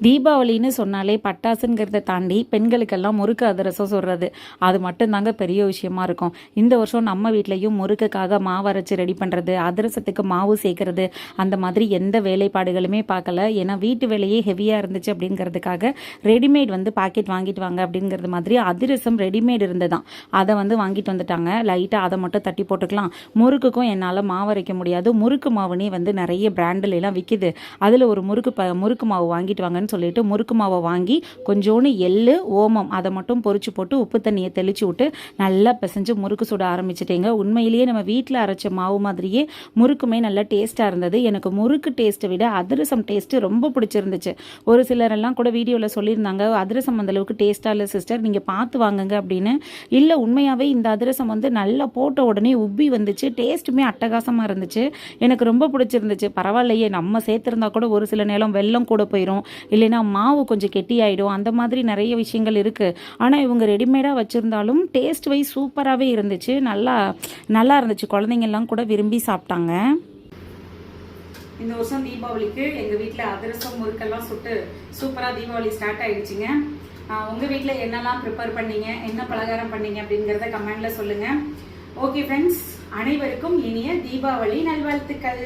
தீபாவளின்னு சொன்னாலே பட்டாசுங்கிறத தாண்டி பெண்களுக்கெல்லாம் முறுக்கு அதிரசம் சொல்கிறது அது மட்டும்தாங்க பெரிய விஷயமா இருக்கும். இந்த வருஷம் நம்ம வீட்லேயும் முறுக்குக்காக மாவு அரைச்சி ரெடி பண்ணுறது அதிரசத்துக்கு மாவு சேர்க்கறது அந்த மாதிரி எந்த வேலைப்பாடுகளுமே பார்க்கல. ஏன்னா வீட்டு வேலையே ஹெவியாக இருந்துச்சு அப்படிங்கிறதுக்காக ரெடிமேட் வந்து பாக்கெட் வாங்கிட்டு வாங்க அப்படிங்கிறது மாதிரி அதிரசம் ரெடிமேட் இருந்ததான் அதை வந்து வாங்கிட்டு வந்துட்டாங்க. லைட்டாக அதை மட்டும் தட்டி போட்டுக்கலாம். முறுக்குக்கும் என்னால் மாவு அரைக்க முடியாது. முறுக்கு மாவுனே வந்து நிறைய பிராண்டில் எல்லாம் விற்கிது அதில் ஒரு முறுக்கு ப முறுக்கு மாவு வாங்கிட்டு வாங்க வாங்கன்னு சொல்லிட்டு முறுக்கு மாவை வாங்கி கொஞ்சோண்டு எள்ளு ஓமம் அதை மட்டும் பொறிச்சு போட்டு உப்பு தண்ணியை தெளிச்சு விட்டு நல்லா பிசைஞ்சு முறுக்கு சுட ஆரம்பிச்சிட்டேங்க. உண்மையிலேயே நம்ம வீட்டில் அரைச்ச மாவு மாதிரியே முறுக்குமே நல்லா டேஸ்ட்டாக இருந்தது. எனக்கு முறுக்கு டேஸ்ட்டை விட அதிரசம் டேஸ்ட்டு ரொம்ப பிடிச்சிருந்துச்சு. ஒரு சிலரெல்லாம் கூட வீடியோவில் சொல்லியிருந்தாங்க அதிரசம் அந்த அளவுக்கு டேஸ்ட்டாக இல்லை சிஸ்டர் நீங்கள் பார்த்து வாங்குங்க அப்படின்னு. இல்லை உண்மையாகவே இந்த அதிரசம் வந்து நல்லா போட்ட உடனே உப்பி வந்துச்சு. டேஸ்ட்டுமே அட்டகாசமாக இருந்துச்சு. எனக்கு ரொம்ப பிடிச்சிருந்துச்சு. பரவாயில்லையே நம்ம சேர்த்துருந்தா கூட ஒரு சில நேரம் வெள்ளம் கூட போயிடும் இல்லைன்னா மாவு கொஞ்சம் கெட்டியாயிடும். அந்த மாதிரி நிறைய விஷயங்கள் இருக்குது ஆனால் இவங்க ரெடிமேடாக வச்சுருந்தாலும் டேஸ்ட் வைஸ் சூப்பராகவே இருந்துச்சு. நல்லா நல்லா இருந்துச்சு. குழந்தைங்கள்லாம் கூட விரும்பி சாப்பிட்டாங்க. இந்த வருஷம் தீபாவளிக்கு எங்கள் வீட்டில் அதிரசம் முறுக்கெல்லாம் சுட்டு சூப்பராக தீபாவளி ஸ்டார்ட் ஆகிடுச்சிங்க உங்கள் வீட்டில் என்னெல்லாம் ப்ரிப்பேர் பண்ணீங்க? என்ன பலகாரம் பண்ணீங்க அப்படிங்கிறத கமெண்டில் சொல்லுங்கள் ஓகே ஃப்ரெண்ட்ஸ் அனைவருக்கும் இனிய தீபாவளி நல்வாழ்த்துக்கள்.